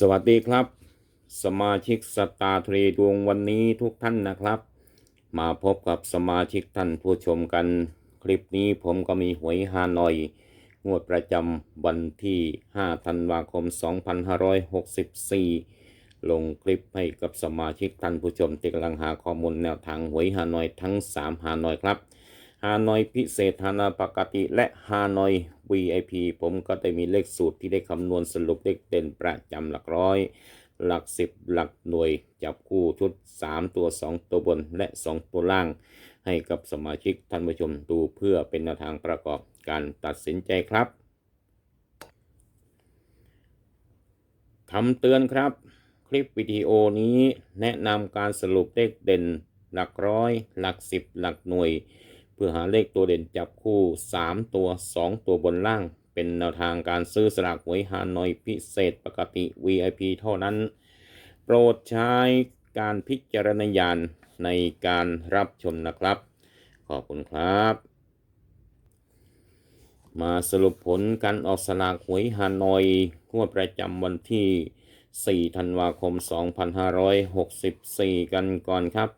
สวัสดีครับ สมาชิกสตาร์เทรดวงวันนี้ทุกท่านนะครับ มาพบกับสมาชิกท่านผู้ชมกัน คลิปนี้ผมก็มีหวยฮานอย งวดประจำวันที่ 5 ธันวาคม 2564 ลงคลิปให้กับสมาชิกท่านผู้ชมที่กำลังหาข้อมูลแนวทางหวยฮานอยทั้ง 3 ฮานอยครับ ฮานอยพิเศษฮานอยปกติ และฮานอย VIP ผมก็ได้มีเลขสูตรที่ได้คำนวณสรุปเลขเด่นประจำหลักร้อย หลักสิบหลักหน่วย จับคู่ชุด 3 ตัว 2 ตัวบนและ 2 ตัวล่าง ให้กับสมาชิกท่านผู้ชมดูเพื่อเป็นแนวทางประกอบการตัดสินใจครับคำเตือนครับ คลิปวิดีโอนี้แนะนำการสรุปเลขเด่น หลักร้อย หลักสิบหลักหน่วย เพื่อหาเลขตัวเด่นจับคู่ 3 ตัว 2 ตัวบนล่าง เป็นแนวทางการซื้อสลากหวยฮานอยพิเศษปกติ VIP เท่านั้น โปรดใช้การพิจารณญาณในการรับชมนะครับ ขอบคุณครับ มาสรุปผลการออกสลากหวยฮานอยงวดประจำวันที่4ธันวาคม 2564 กันก่อนครับ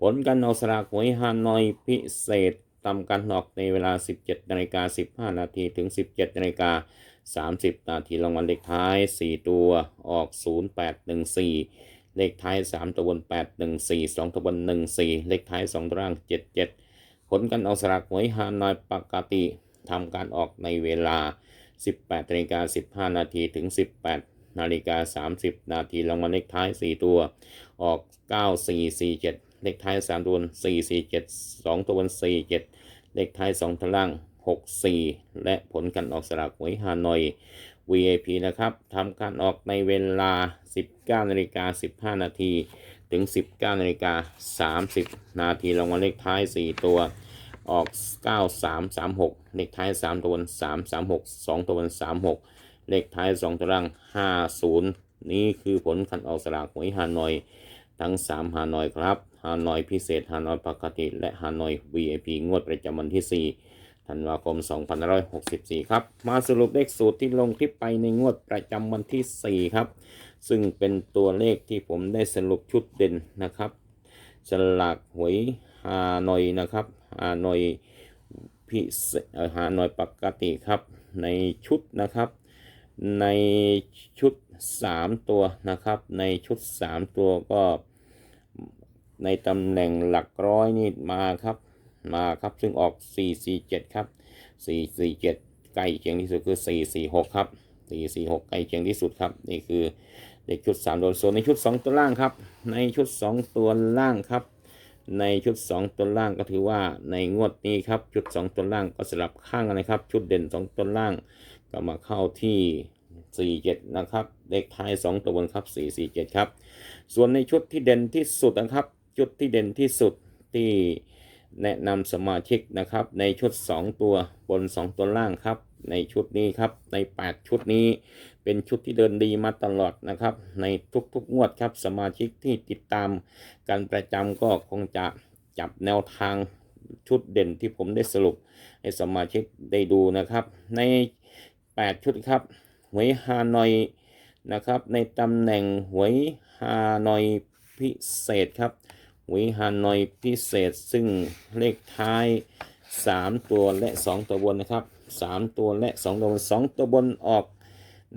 ผลการออกสลากหวยฮานอยพิเศษ ทำการออกในเวลา 17นาฬิกา15 นาทีถึง 17นาฬิกา30 นาทีรางวัลเลขท้าย 4 ตัวออก 0814 เลขท้าย 3 ตัวบน 814 2 ตัวบน 14 เลขท้าย 2 ตัวล่าง 77 ผลการออกสลากหวยฮานอยปกติทำการออกในเวลา 18นาฬิกา15 นาทีถึง 18นาฬิกา30 นาทีรางวัลเลขท้าย 4 ตัวออก 9447 เลขท้าย3ตัวบน447 2 ตัวบน 47 เลขท้าย 2ตัวล่าง 64 และผลการออกสลากหวยฮานอย VIP นะครับทำการออกในเวลา 19นาฬิกา15 นาที ถึง 19นาฬิกา30 นาทีรางวัลเลขท้าย 4 ตัวออก 9336 เลขท้าย 3 ตัวบน336 2 ตัวบน36 เลขท้าย 2ตัวล่าง 50 นี่คือผลการออกสลากหวยฮานอย ทั้ง3ฮานอยครับ ฮานอยพิเศษฮานอยปกติ และฮานอย VIP งวดประจำวันที่ 4 ธันวาคม 2564 ครับ มาสรุปเลขสูตรที่ลงคลิปไปในงวดประจำวันที่ 4 ครับ ซึ่งเป็นตัวเลขที่ผมได้สรุปชุดเด่นนะครับสลากหวยฮานอยนะครับฮานอยพิเศษฮานอยปกติครับในชุดนะครับในชุด 3 ตัวนะครับ ในชุด 3 ตัวก็ ในตำแหน่งหลักร้อยนี่มาครับ มาครับซึ่งออก 447 ครับ 447 ใกล้เคียงที่สุดคือ 446 ครับ 446 ใกล้เคียงที่สุดครับ นี่คือเลขชุด 3 ตัวส่วนในชุด 2 ตัวล่างครับ ในชุด 2 ตัวล่างครับ ในชุด 2 ตัวล่างก็ถือว่าในงวดนี้ครับ ชุด 2 ตัวล่างก็สลับข้างกันนะครับ ชุดเด่น 2 ตัวล่างก็มาเข้าที่ 47 นะครับเลขท้าย 2 ตัวบนครับ 447 ครับ ส่วนในชุดที่เด่นที่สุดนะครับ ชุดที่เด่นที่สุดที่แนะนำสมาชิกนะครับ ในชุด 2 ตัวบน 2 ตัวล่างครับ ในชุดนี้ครับใน 8 ชุดนี้ เป็นชุดที่เดินดีมาตลอดนะครับ ในทุกๆงวดครับสมาชิกที่ติดตามการประจำก็คงจะจับแนวทางชุดเด่นที่ผมได้สรุปให้สมาชิกได้ดูนะครับ ใน 8 ชุดครับหวยฮานอยนะครับ ในตำแหน่งหวยฮานอยพิเศษครับ วยฮานอยพิเศษซึ่งเลขท้าย 3 ตัวและ 2 ตัวบนนะครับ 3 ตัวและ 2 ตัวบน2ตัวบนออก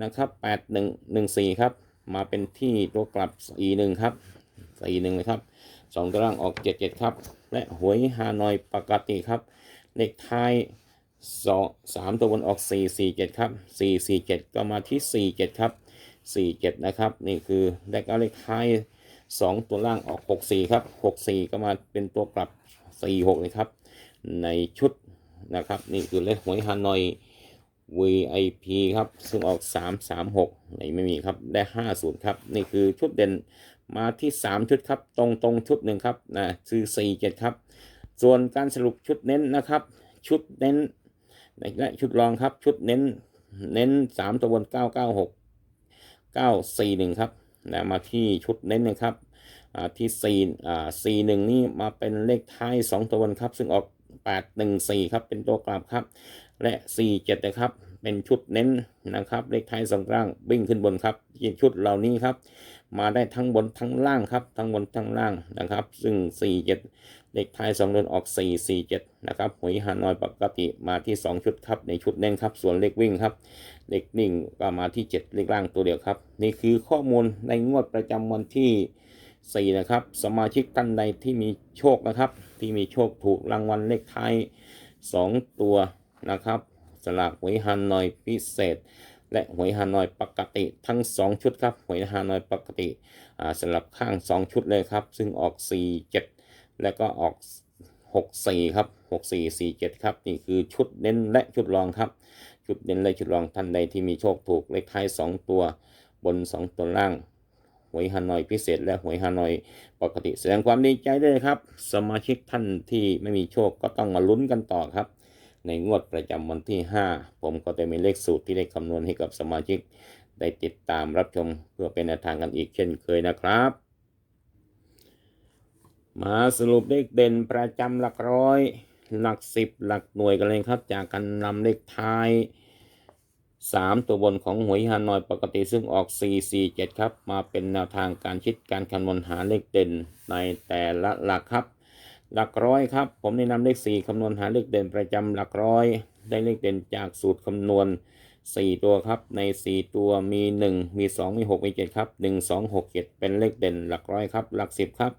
นะครับ8 1 1 4ครับมาเป็นที่ตัวกลับ 4 1 ครับ4 1นะครับ 2 ตัวล่างออก 7 7 ครับ และหวยฮานอยปกติครับ เลขท้ายสองสามตัวบนออกสี่สี่เจ็ดครับสี่สี่เจ็ดก็มาที่สี่เจ็ดครับสี่เจ็ดนะครับ นี่คือเลขเอาเลขท้าย สองตัวล่างออกหกสี่ครับหกสี่ก็มาเป็นตัวกลับสี่หกเลยครับ ในชุดนะครับ นี่คือเลขหวยฮานอย VIP ครับ ซึ่งออก 336ไหนไม่มีครับ ได้ 50 ครับ นี่คือชุดเด่นมาที่ 3 ชุดครับ ตรงตรงชุดหนึ่งครับนะคือ47 ครับ ส่วนการสรุปชุดเน้นนะครับ ชุดเน้นและชุดรองครับ ชุดเน้น เน้น 3 ตัวบน 996 941 ครับ นะมาที่ชุดเน้นนะครับที่สี่อ่าสี่หนึ่งนี่มาเป็นเลขท้ายสองตัวบนครับ ซึ่งออกแปดหนึ่งสี่ครับเป็นตัวกลับครับ และสี่เจ็ดนะครับเป็นชุดเน้นนะครับ เลขท้ายสองล่างวิ่งขึ้นบนครับชุดเหล่านี้ครับ มาได้ทั้งบนทั้งล่างครับ ทั้งบนทั้งล่างนะครับ ซึ่งสี่เจ็ดเลขท้ายสองเดือนออกสี่สี่เจ็ดนะครับหวยฮานอยปกติมาที่สองชุดครับ ในชุดเน้นครับ ส่วนเลขวิ่งครับ เลขนิ่งก็มาที่ 7 เลขล่างตัวเดียวครับ นี่คือข้อมูลในงวดประจำวันที่ 4 นะครับ สมาชิกท่านใดที่มีโชคนะครับ ที่มีโชคถูกรางวัลเลขท้าย2 ตัวนะครับ สลากหวยฮานอยพิเศษ และหวยฮานอยปกติทั้ง 2 ชุดครับหวยฮานอยปกติอ่าสลับข้าง 2 ชุดเลยครับ ซึ่งออก 4 7 แล้วก็ออก 6 4 ครับ 6 4 4 7 ครับ นี่คือชุดเน้นและชุดรองครับ ชุดเด่นและชุดรองท่านใดที่มีโชคถูกเลขท้าย 2 ตัวบน 2 ตัวล่างหวยฮานอยพิเศษและหวยฮานอยปกติแสดงความดีใจด้วยครับ สมาชิกท่านที่ไม่มีโชคก็ต้องมาลุ้นกันต่อครับ ในงวดประจำวันที่ 5 ผมก็จะมีเลขสูตรที่ได้คำนวณให้กับสมาชิก ได้ติดตามรับชมเพื่อเป็นแนวทางกันอีกเช่นเคยนะครับ มาสรุปเลขเด่นประจำหลักร้อย หลักสิบหลักหน่วยกันเลยครับ จากการนำเลขท้าย 3 ตัวบนของหวยฮานอยปกติซึ่งออก 4 4 7 ครับ มาเป็นแนวทางการคิดการคำนวณหาเลขเด่นในแต่ละหลักครับ หลักร้อยครับ ผมได้นำเลข 4 คำนวณหาเลขเด่นประจำหลักร้อย ได้เลขเด่นจากสูตรคำนวณ 4 ตัวครับ ใน 4 ตัวมี 1 มี 2 มี 6 มี 7 ครับ 1 2 6 7 เป็นเลขเด่นหลักร้อยครับ หลัก 10 ครับ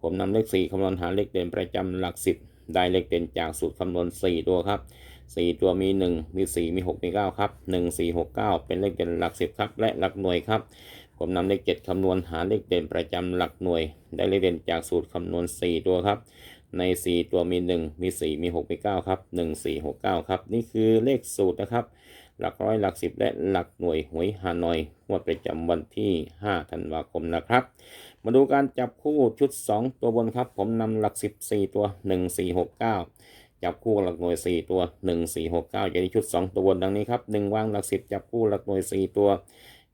ผมนำเลข 4 คำนวณหาเลขเด่นประจำหลัก 10 ได้เลขเด่นจากสูตรคำนวณ 4 ตัวครับ 4 ตัวมี 1 มี 4 มี 6 มี 9 ครับ 1 4 6 9 เป็นเลขเด่นหลัก 10 ครับ และหลักหน่วยครับผมนำเลข 7 คำนวณหาเลขเด่นประจำหลักหน่วย ได้เลขเด่นจากสูตรคำนวณ 4 ตัวครับ ใน 4 ตัวมี 1 มี 4 มี 6 มี 9 ครับ 1 4 6 9 ครับ นี่คือเลขสูตรนะครับ หลักร้อยหลักสิบและหลักหน่วยหวยฮานอยงวดประจำวันที่ 5 ธันวาคมนะครับ มาดูการจับคู่ชุด 2 ตัวบนครับ ผมนำหลัก 14 ตัว 1 4 6 9 จับคู่หลักหน่วย 4 ตัว 1 4 6 9 จะได้ชุด 2 ตัวบนดังนี้ครับ 1 วางหลัก 10 จับคู่หลักหน่วย 4 ตัว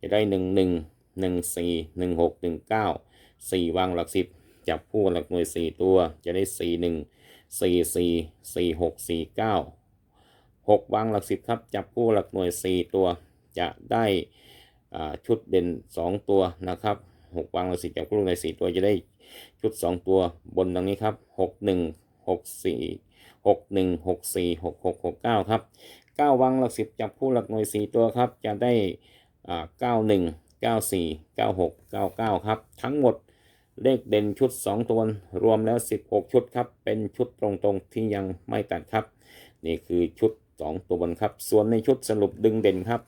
จะได้ 1 1 1 4 1 6 1 9 4 วางหลัก 10 จับคู่หลักหน่วย 4 ตัว จะได้ 4 1 4 4 4 6 4 9 6วางหลัก 10 ครับ จับคู่หลักหน่วย 4 ตัว จะได้ชุดเด่น 2 ตัวนะครับ 6 วางหลัก 10 จับคู่ใน4ตัวจะได้ชุด 2 ตัวบนดังนี้ครับ 6 1 6 4 6 1 6 4 6 6 6 9 ครับ 9วางหลัก 10 จับคู่หลักหน่วย 4 ตัวครับ จะได้อ่า91 94 96 99 ครับ ทั้งหมด เลขเด่นชุด 2 ตัว รวมแล้ว 16 ชุดครับ เป็นชุดตรงๆที่ยังไม่ตัดครับ นี่คือชุด 2 ตัวบนครับ ส่วนในชุดสรุปดึงเด่นครับ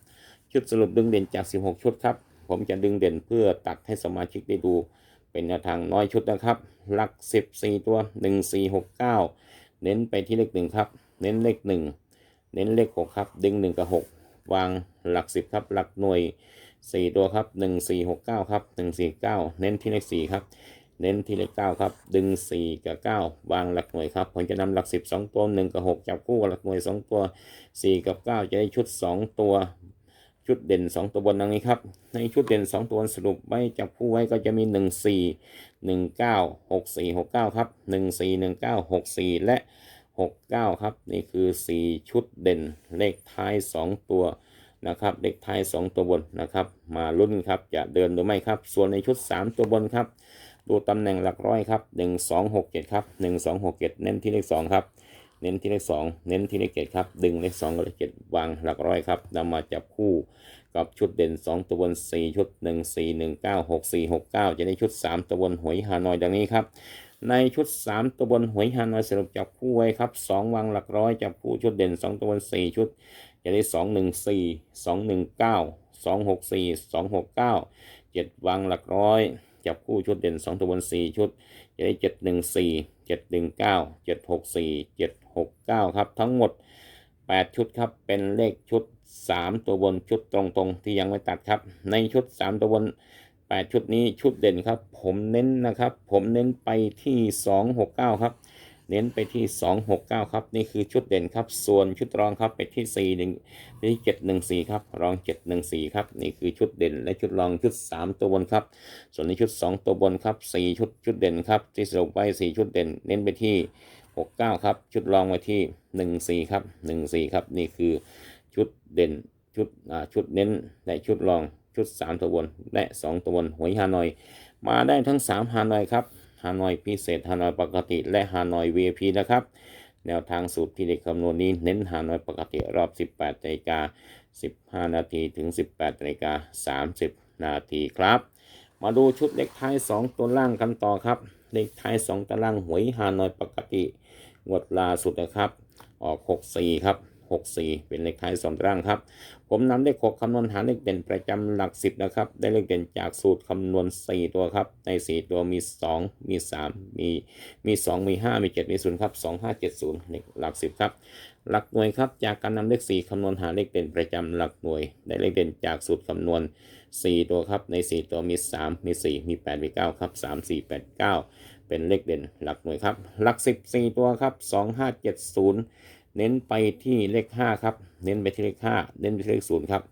ชุดสรุปดึงเด่นจาก 16 ชุดครับ ผมจะดึงเด่นเพื่อตัดให้สมาชิกได้ดู เป็นแนวทางน้อยชุดนะครับ หลัก 14 ตัว 1 4 6 9 เน้นไปที่เลขหนึ่งครับ เน้นเลขหนึ่งเน้นเลขหกครับ ดึงหนึ่งกับหกวางหลักสิบครับ หลักหน่วย สี่ตัวครับหนึ่งสี่หกเก้าครับหนึ่งสี่เก้าเน้นที่เลขสี่ครับ เน้นที่เลขเก้าครับ ดึงสี่กับเก้าวางหลักหน่วยครับ ผมจะนำหลักสิบสองตัวหนึ่งกับหกจับคู่กับหลักหน่วยสองตัวสี่กับเก้าจะได้ชุดสองตัวชุดเด่น 2 ตัวบนดังนี้ครับ ในชุดเด่น 2 ตัวบนสรุปไว้จับคู่ไว้ก็จะมี 1 4 1 9 6 4 6 9 ครับ 1 4 1 9 6 4 และ 6 9 ครับ นี่คือ 4 ชุดเด่นเลขท้าย 2 ตัว นะครับเลขท้าย2 ตัวบนนะครับ มาลุ้นครับจะเดินหรือไม่ครับ ส่วนในชุด 3 ตัวบนครับ ดูตำแหน่งหลักร้อยครับ1 2 6 7ครับ1 2 6 7 เน้นที่เลข2ครับเน้นที่เลขสองเน้นที่เลขเจ็ดครับดึงเลขสองกับเลขเจ็ดวางหลักร้อยครับนำมาจับคู่กับชุดเด่น 2 ตัวบน 4 ชุด 1 4 1 9 6 4 6 9 จะได้ชุด 3 ตัวบนหวยฮานอยดังนี้ครับในชุด 3 ตัวบนหวยฮานอยสรุปจับคู่ไว้ครับ 2 วางหลักร้อยจับคู่ชุดเด่น 2 ตัวบน 4 ชุด จะได้ 2 1 4 2 1 9 2 6 4 2 6 9 7 วางหลักร้อย จับคู่ชุดเด่น 2 ตัวบน 4 ชุด จะได้ 7 1 4 7 1 9 7 6 4 7 6 9 ครับ ทั้งหมด 8 ชุดครับ เป็นเลขชุด 3 ตัวบนชุดตรงๆ ที่ยังไม่ตัดครับ ในชุด 3 ตัวบน 8 ชุดนี้ชุดเด่นครับ ผมเน้นนะครับ ผมเน้นไปที่ 2 6 9 ครับ เน้นไปที่ 269 ครับ นี่คือชุดเด่นครับ ส่วนชุดรองครับไปที่ 4 1ไปที่714 ครับรอง 714 ครับ นี่คือชุดเด่นและชุดรองชุด 3 ตัวบนครับ ส่วนในชุด 2 ตัวบนครับ 4 ชุดชุดเด่นครับที่สรุปไว้ 4 ชุดเด่น เน้นไปที่ 69 ครับ ชุดรองไว้ที่ 14 ครับ 14 ครับ นี่คือชุดเด่นชุดอ่าชุดเน้นและชุดรองชุด 3 ตัวบนและ 2 ตัวบนหวยฮานอย มาได้ทั้ง 3 ฮานอยครับ ฮานอยพิเศษฮานอยปกติ และฮานอย VIP นะครับ แนวทางสูตรที่เด็กคำนวณนี้เน้นฮานอยปกติรอบ 18นาฬิกา15 นาทีถึง 18นาฬิกา30 นาทีครับ มาดูชุดเลขท้าย 2 ตัวล่างกันต่อครับ เลขท้าย 2ตัวล่างหวยฮานอยปกติงวดล่าสุดนะครับ ออก 64 ครับ 64 เป็นเลขท้าย2ตัวล่างครับ ผมนำเลข6คำนวณหาเลขเด่นประจำหลัก 10 นะครับ ได้เลขเด่นจากสูตรคำนวณ 4 ตัวครับ ใน 4 ตัวมี 2 มี 3 มี มี 2 มี 5 มี 7 มี 0 ครับ 2 5 7 0เลขหลัก 10 ครับ หลักหน่วยครับ จากการนำเลข 4คำนวณหาเลขเด่นประจำหลักหน่วย ได้เลขเด่นจากสูตรคำนวณ 4 ตัวครับ ใน 4 ตัวมี 3 มี 4 มี 8 มี 9 ครับ 3 4 8 9 เป็นเลขเด่นหลักหน่วยครับ หลัก 14 ตัวครับ 2 5 7 0 เน้นไปที่เลข5ครับ เน้นไปที่เลข5เน้นไปที่เลข0ครับ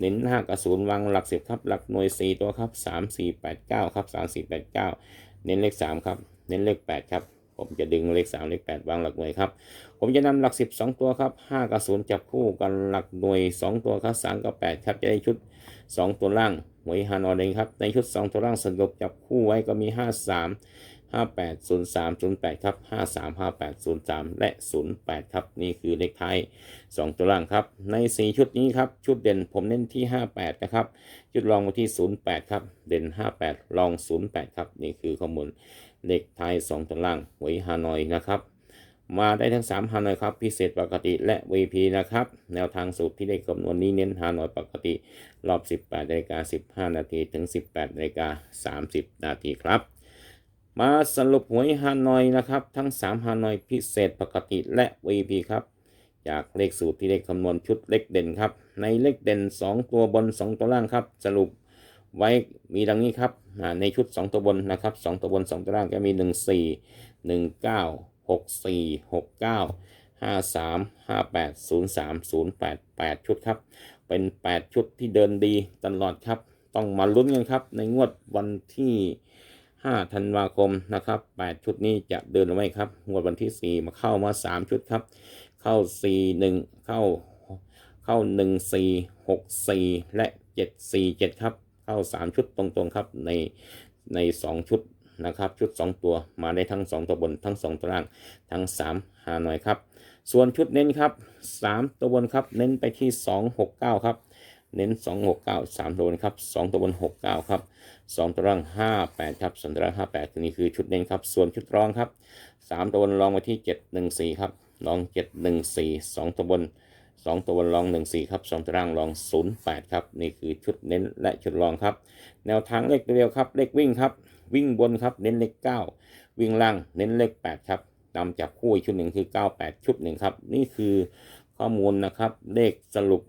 เน้น5กับ0วางหลัก10ครับ หลักหน่วย 4 ตัวครับ 3 4 8 9 ครับ 3 4 8 9 เน้นเลข 3 ครับ เน้นเลข 8 ครับ ผมจะดึงเลข 3 เลข 8 วางหลักหน่วยครับ ผมจะนำหลัก 10 2 ตัวครับ5กับ0จับคู่กันหลักหน่วย 2 ตัวครับ3กับ8ครับ จะได้ชุด 2 ตัวล่างหวยฮานอยเองครับ ในชุด 2 ตัวล่างสรุปจับคู่ไว้ก็มี 5 3 58 03 08ครับ53 58 03 และ 08 ครับ นี่คือเลขท้าย 2 ตัวล่างครับ ใน 4 ชุดนี้ครับ ชุดเด่นผมเน้นที่ 58 นะครับ ชุดรองมาที่ 08 ครับ เด่น 58รอง 08 ครับ นี่คือข้อมูลเลขท้าย 2 ตัวล่างหวยฮานอยนะครับมาได้ทั้ง3ฮานอยครับ พิเศษปกติและ VP นะครับ แนวทางสูตรที่ได้คำนวณนี้เน้นฮานอยปกติ รอบ 18นาฬิกา15 นาทีถึง 18นาฬิกา30 นาทีครับ มาสรุปหวยฮานอยนะครับ ทั้ง 3 ฮานอยพิเศษปกติและ VP ครับ จากเลขสูตรที่ได้คำนวณชุดเลขเด่นครับ ในเลขเด่น 2 ตัวบน 2 ตัวล่างครับ สรุปไว้มีดังนี้ครับในชุด 2 ตัวบนนะครับ 2 ตัวบน 2 ตัวล่างก็มี 1 4 1 9 6 4 6 9 5 3 5 8 0 3 0 8 8 ชุดครับ เป็น 8 ชุดที่เดินดีตลอดครับ ต้องมาลุ้นกันครับ ในงวดวันที่ 5ธันวาคมนะครับ8ชุดนี้จะเดินหรือไม่ครับงวดวันที่ 4 มาเข้ามา 3 ชุดครับ เข้า 4 1 เข้าเข้า 1 4 6 4 และ 7 4 7 ครับ เข้า 3 ชุดตรงๆครับในใน 2 ชุดนะครับชุด 2 ตัวมาได้ทั้ง 2 ตัวบนทั้ง 2 ตัวล่างทั้ง 3 หาหน่อยครับ ส่วนชุดเน้นครับ 3 ตัวบนครับเน้นไปที่ 269 ครับ เน้น 269 3 ตัวบนครับ 2 ตัวบน 69 ครับ 2 ตัวล่าง 58 ครับส่วนตัวล่าง 58 ตัวนี้คือชุดเน้นครับ ส่วนชุดรองครับ 3 ตัวบนรองมาที่ 714 ครับรอง 714 2 ตัวบน 2 ตัวบนรอง 14 ครับ 2 ตัวล่างรอง 08 ครับ นี่คือชุดเน้นและชุดรองครับ แนวทางเลขเดียวครับ เลขวิ่งครับ วิ่งบนครับ เน้นเลข 9 วิ่งล่าง เน้นเลข 8 ครับนำจับคู่อีกชุดหนึ่งคือ 98 ชุดหนึ่งครับ นี่คือข้อมูลนะครับ เลขสรุป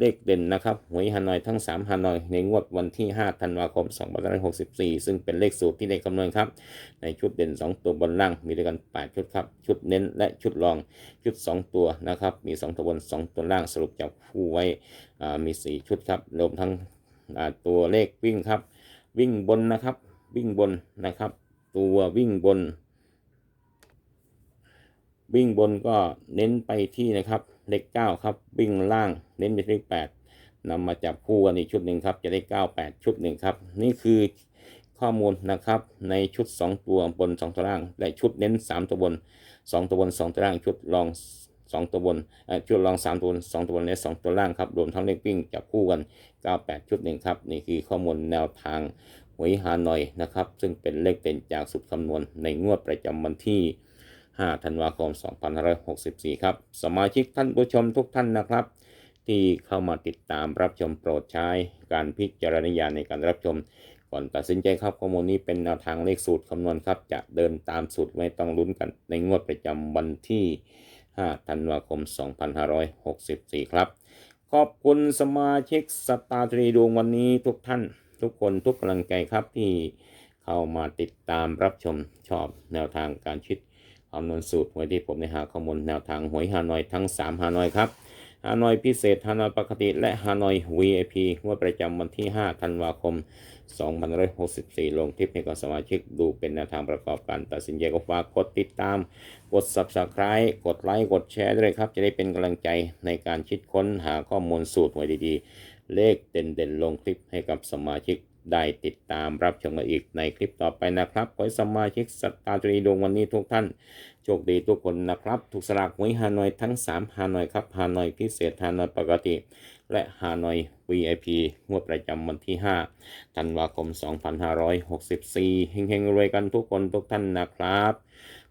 เลขเด่นนะครับหวยฮานอยทั้ง 3ฮานอยในงวดวันที่ 5 ธันวาคม 2564 ซึ่งเป็นเลขสูตรที่ได้คำนวณครับ ในชุดเด่น 2 ตัวบนล่างมีด้วยกัน 8 ชุดครับ ชุดเน้นและชุดรองชุด 2 ตัวนะครับ มี 2 ตัวบน 2 ตัวล่างสรุปจับคู่ไว้มี 4 ชุดครับรวมทั้งตัวเลขวิ่งครับ วิ่งบนนะครับ วิ่งบนนะครับ ตัววิ่งบน วิ่งบนก็เน้นไปที่นะครับ เลข9ครับวิ่งล่างเน้นไปเลข8นำมาจับคู่กันอีกชุดหนึ่งครับจะได้98ชุดหนึ่งครับนี่คือข้อมูลนะครับในชุด 2 ตัวบน 2 ตัวล่างและชุดเน้น 3 ตัวบน 2 ตัวบน 2 ตัวล่างชุดรอง 2 ตัวบนชุดรอง 3 ตัวบน 2 ตัวบนและ2ตัวล่างครับรวมทั้งเลขวิ่งจับคู่กัน 98 ชุดหนึ่งครับนี่คือข้อมูลแนวทางหวยฮานอยนะครับซึ่งเป็นเลขเด่นจากสุดคำนวณในงวดประจำวันที่ 5 ธันวาคม 2564 ครับ สมาชิกท่านผู้ชมทุกท่านนะครับ ที่เข้ามาติดตามรับชมโปรดใช้การพิจารณญาณในการรับชม ก่อนตัดสินใจครับข้อมูลนี้เป็นแนวทางเลขสูตรคำนวณครับ จะเดินตามสูตรไม่ต้องลุ้นกันในงวดประจำวันที่ 5 ธันวาคม 2564 ครับ ขอบคุณสมาชิกสตาร์ทรีดวงวันนี้ทุกท่าน ทุกคนทุกกำลังใจครับที่เข้ามาติดตามรับชมชอบแนวทางการชิด คำนวณสูตรหวยที่ผมได้หาข้อมูลแนวทางหวยฮานอยทั้ง 3 ฮานอยครับฮานอยพิเศษฮานอยปกติและฮานอย VIP งวดประจำวันที่ 5 ธันวาคม 2564 ลงทิปให้กับสมาชิกดูเป็นแนวทางประกอบการตัดสินใจก็ฝากกดติดตาม กด Subscribe กดไลค์กดแชร์ด้วยครับ จะได้เป็นกำลังใจในการคิดค้นหาข้อมูลสูตรหวยดีๆ เลขเด่นๆ ลงคลิปให้กับสมาชิก ได้ติดตามรับชมกันอีกในคลิปต่อไปนะครับ ขอให้สมาชิกสตาร์ตรีดวงวันนี้ทุกท่าน โชคดีทุกคนนะครับ ถูกสลากหวยฮานอยทั้ง 3 ฮานอยครับฮานอยพิเศษฮานอยปกติ และฮานอย VIP งวดประจำวันที่ 5 ธันวาคม 2564 เฮงๆรวยกันทุกคนทุกท่านนะครับ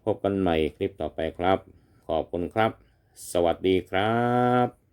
พบกันใหม่คลิปต่อไปครับ ขอบคุณครับ สวัสดีครับ